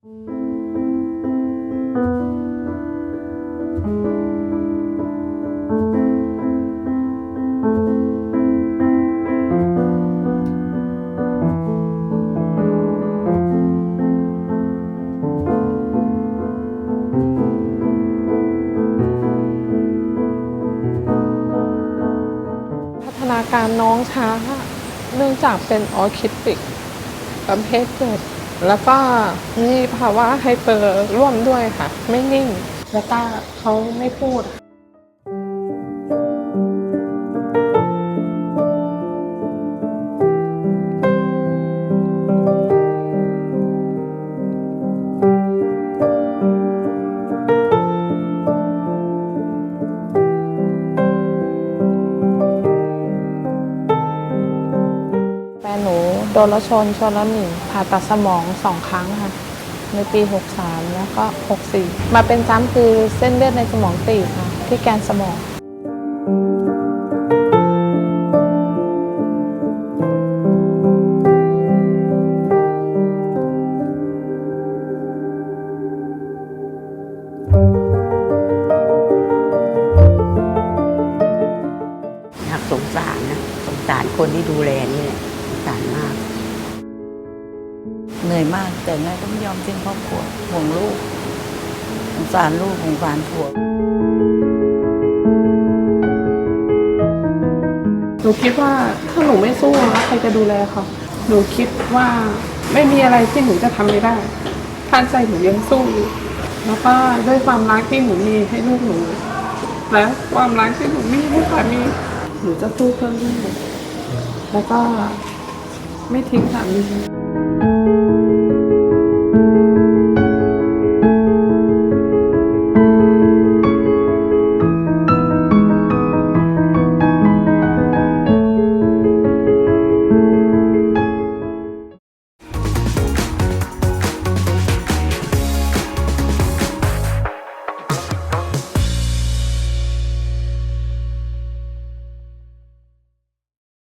พัฒนาการน้องช้า เนื่องจากเป็นออทิสติกประเภทเกิด แล้วก็มีภาวะไฮเปอร์ร่วมด้วยค่ะ ไม่นิ่ง แล้วก็เขาไม่พูดค่ะ โดนรถชนชนแล้วหนีผ่าตัดสมองสองครั้งค่ะ ในปี 63 แล้วก็ 64 มาเป็นซ้ำคือเส้นเลือดในสมองตีบค่ะ ที่แกนสมองอยากสงสารนะ สงสารคนที่ดูแลนี่แหละ เหนื่อยมากแต่แม่ก็ไม่ยอมทิ้งครอบครัวห่วงลูกสงสารลูกสงสารผัวหนูคิดว่าถ้าหนูไม่สู้แล้วใครจะดูแลเขาหนูคิดว่าไม่มีอะไรที่หนูจะทำไม่ได้ท่านใจหนูยังสู้อยู่แล้วก็ด้วยความรักที่หนูมีให้ลูกหนู และความรักที่หนูมีให้สามีหนูจะสู้เพื่อลูกแล้วก็ไม่ทิ้งสามี